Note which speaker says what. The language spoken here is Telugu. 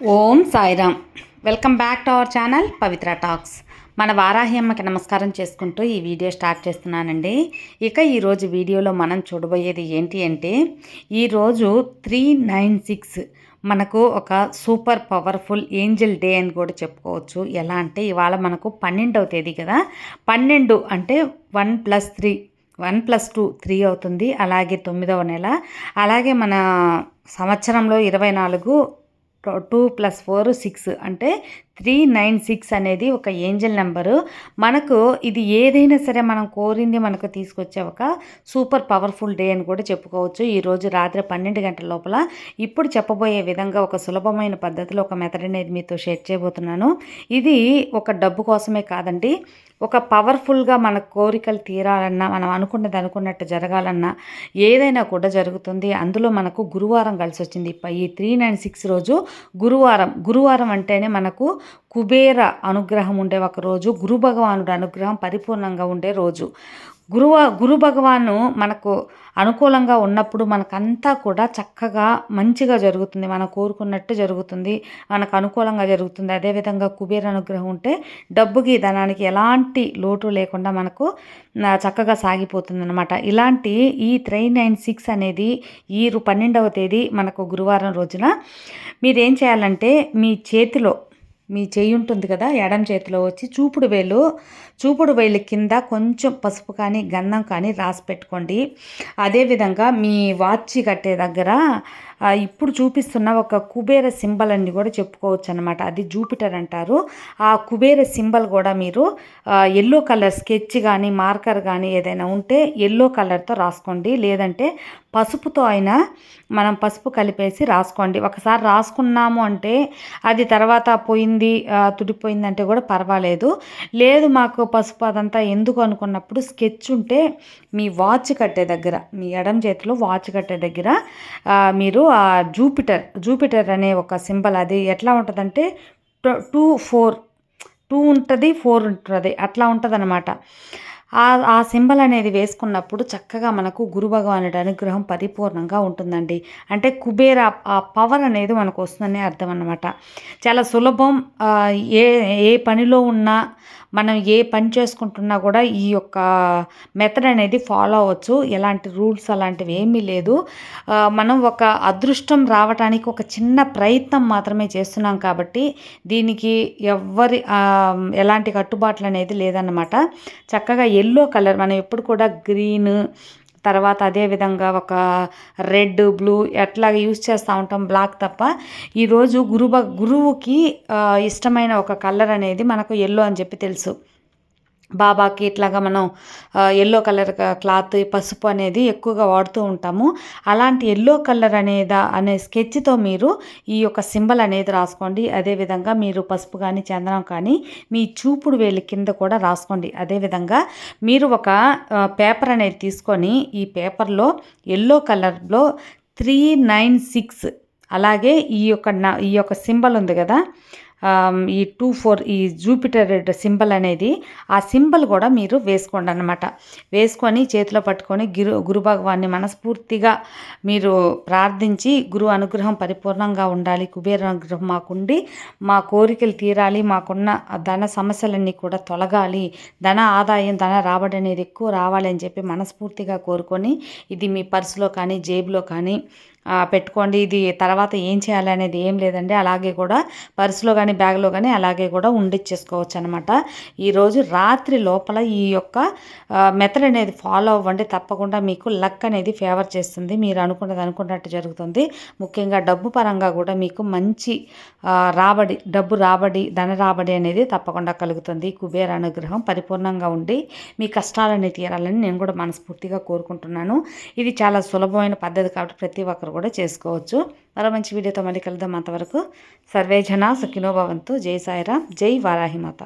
Speaker 1: Om Sairam. Welcome back to our channel Pavitra talks. మన వారాహి అమ్మకి నమస్కారం చేసుకుంటూ ఈ వీడియో స్టార్ట్ చేస్తున్నానండి. ఇక ఈరోజు వీడియోలో మనం చూడబోయేది ఏంటి అంటే ఈరోజు త్రీ నైన్ సిక్స్ మనకు ఒక సూపర్ పవర్ఫుల్ ఏంజల్ డే అని కూడా చెప్పుకోవచ్చు. ఎలా అంటే ఇవాళ మనకు పన్నెండవ తేదీ కదా. పన్నెండు అంటే one plus three one plus two three అవుతుంది. అలాగే తొమ్మిదవ నెల. అలాగే మన సంవత్సరంలో ఇరవై నాలుగు టూ ప్లస్ ఫోర్ సిక్స్ అంటే త్రీ నైన్ సిక్స్ అనేది ఒక ఏంజల్ నెంబరు. మనకు ఇది ఏదైనా సరే మనం కోరింది మనకు తీసుకొచ్చే ఒక సూపర్ పవర్ఫుల్ డే అని కూడా చెప్పుకోవచ్చు. ఈరోజు రాత్రి పన్నెండు గంటల లోపల ఇప్పుడు చెప్పబోయే విధంగా ఒక సులభమైన పద్ధతిలో ఒక మెథడ్ అనేది మీతో షేర్ చేయబోతున్నాను. ఇది ఒక డబ్బు కోసమే కాదండి. ఒక పవర్ఫుల్గా మన కోరికలు తీరాలన్నా మనం అనుకున్నది అనుకున్నట్టు జరగాలన్నా ఏదైనా కూడా జరుగుతుంది. అందులో మనకు గురువారం కలిసి వచ్చింది ఈ త్రీ నైన్ సిక్స్ రోజు గురువారం గురువారం అంటేనే మనకు కుబేర అనుగ్రహం ఉండే ఒక రోజు గురు భగవానుడు అనుగ్రహం పరిపూర్ణంగా ఉండే రోజు. గురువ గురు భగవాను మనకు అనుకూలంగా ఉన్నప్పుడు మనకంతా కూడా చక్కగా మంచిగా జరుగుతుంది. మనం కోరుకున్నట్టు జరుగుతుంది. మనకు అనుకూలంగా జరుగుతుంది. అదేవిధంగా కుబేర అనుగ్రహం ఉంటే డబ్బుకి ధనానికి ఎలాంటి లోటు లేకుండా మనకు చక్కగా సాగిపోతుంది అనమాట ఇలాంటి ఈ త్రీ నైన్ సిక్స్ అనేది ఈ పన్నెండవ తేదీ మనకు గురువారం రోజున మీరేం చేయాలంటే మీ చేతిలో మీ చెయ్యి ఉంటుంది కదా ఎడం చేతిలో వచ్చి చూపుడు వేలు. చూపుడు వేళ్ళ కింద కొంచెం పసుపు కానీ గంధం కానీ రాసి పెట్టుకోండి. అదేవిధంగా మీ వాచ్ కట్టే దగ్గర ఇప్పుడు చూపిస్తున్న ఒక కుబేర సింబల్ అని కూడా చెప్పుకోవచ్చు అనమాట అది జూపిటర్ అంటారు. ఆ కుబేర సింబల్ కూడా మీరు ఎల్లో కలర్ స్కెచ్ కానీ మార్కర్ కానీ ఏదైనా ఉంటే ఎల్లో కలర్తో రాసుకోండి. లేదంటే పసుపుతో అయినా మనం పసుపు కలిపేసి రాసుకోండి. ఒకసారి రాసుకున్నాము అంటే అది తర్వాత పోయింది తుడిపోయింది అంటే కూడా పర్వాలేదు. లేదు మాకు పసుపు అదంతా ఎందుకు అనుకున్నప్పుడు స్కెచ్ ఉంటే మీ వాచ్ కట్టే దగ్గర మీ ఎడం చేతిలో వాచ్ కట్టే దగ్గర మీరు ఆ జూపిటర్ జూపిటర్ అనే ఒక సింబల్ అది ఎట్లా ఉంటుందంటే టూ ఫోర్ టూ ఉంటుంది ఫోర్ ఉంటుంది అట్లా ఉంటుంది అనమాట ఆ ఆ సింబల్ అనేది వేసుకున్నప్పుడు చక్కగా మనకు గురు భగవానుడి అనుగ్రహం పరిపూర్ణంగా ఉంటుందండి. అంటే కుబేర ఆ పవర్ అనేది మనకు వస్తుందని అర్థం అన్నమాట. చాలా సులభం ఏ ఏ పనిలో ఉన్నా మనం ఏ పని చేసుకుంటున్నా కూడా ఈ యొక్క మెథడ్ అనేది ఫాలో అవ్వచ్చు. ఎలాంటి రూల్స్ అలాంటివి ఏమీ లేదు. మనం ఒక అదృష్టం రావడానికి ఒక చిన్న ప్రయత్నం మాత్రమే చేస్తున్నాం కాబట్టి దీనికి ఎవ్వరి ఎలాంటి కట్టుబాట్లు అనేది లేదన్నమాట. చక్కగా ఎల్లో కలర్ మనం ఎప్పుడు కూడా గ్రీన్ తర్వాత అదేవిధంగా ఒక రెడ్ బ్లూ ఎట్లా యూస్ చేస్తూ ఉంటాం బ్లాక్ తప్ప. ఈరోజు గురువు గురువుకి ఇష్టమైన ఒక కలర్ అనేది మనకు ఎల్లో అని చెప్పి తెలుసు. బాబాకి ఇట్లాగా మనం ఎల్లో కలర్ క్లాత్ పసుపు అనేది ఎక్కువగా వాడుతూ ఉంటాము. అలాంటి ఎల్లో కలర్ అనేదా అనే స్కెచ్తో మీరు ఈ యొక్క సింబల్ అనేది రాసుకోండి. అదేవిధంగా మీరు పసుపు కానీ చందనం కానీ మీ చూపుడు వేలి కింద కూడా రాసుకోండి. అదేవిధంగా మీరు ఒక పేపర్ అనేది తీసుకొని ఈ పేపర్లో ఎల్లో కలర్లో త్రీ నైన్ సిక్స్ అలాగే ఈ యొక్క ఈ యొక్క సింబల్ ఉంది కదా ఈ టూ ఫోర్ ఈ జూపిటర్ సింబల్ అనేది ఆ సింబల్ కూడా మీరు వేసుకోండి అనమాట వేసుకొని చేతిలో పట్టుకొని గురు గురు భగవాన్ని మనస్ఫూర్తిగా మీరు ప్రార్థించి గురు అనుగ్రహం పరిపూర్ణంగా ఉండాలి. కుబేర అనుగ్రహం మాకుండి మా కోరికలు తీరాలి మాకున్న ధన సమస్యలన్నీ కూడా తొలగాలి. ధన ఆదాయం ధన రాబడి అనేది ఎక్కువ రావాలి అని చెప్పి మనస్ఫూర్తిగా కోరుకొని ఇది మీ పర్సులో కానీ జేబులో కానీ పెట్టుకోండి. ఇది తర్వాత ఏం చేయాలి అనేది ఏం లేదండి. అలాగే కూడా పర్సులో కానీ బ్యాగ్లో కానీ అలాగే కూడా ఉండిచ్చేసుకోవచ్చు అనమాట ఈరోజు రాత్రి లోపల ఈ యొక్క మెథడ్ అనేది ఫాలో అవ్వండి. తప్పకుండా మీకు లక్ అనేది ఫేవర్ చేస్తుంది. మీరు అనుకున్నది అనుకున్నట్టు జరుగుతుంది. ముఖ్యంగా డబ్బు పరంగా కూడా మీకు మంచి రాబడి డబ్బు రాబడి ధన రాబడి అనేది తప్పకుండా కలుగుతుంది. కుబేర అనుగ్రహం పరిపూర్ణంగా ఉండి మీ కష్టాలన్నీ తీరాలని నేను కూడా మనస్ఫూర్తిగా కోరుకుంటున్నాను. ఇది చాలా సులభమైన పద్ధతి కాబట్టి ప్రతి ఒక్కరు కూడా చేసుకోవచ్చు. మరో మంచి వీడియోతో మళ్ళీ కలుద్దాం అంతవరకు. సర్వేజన సుఖినోభవంతు జై సాయిరామ్. జై వారాహిమాత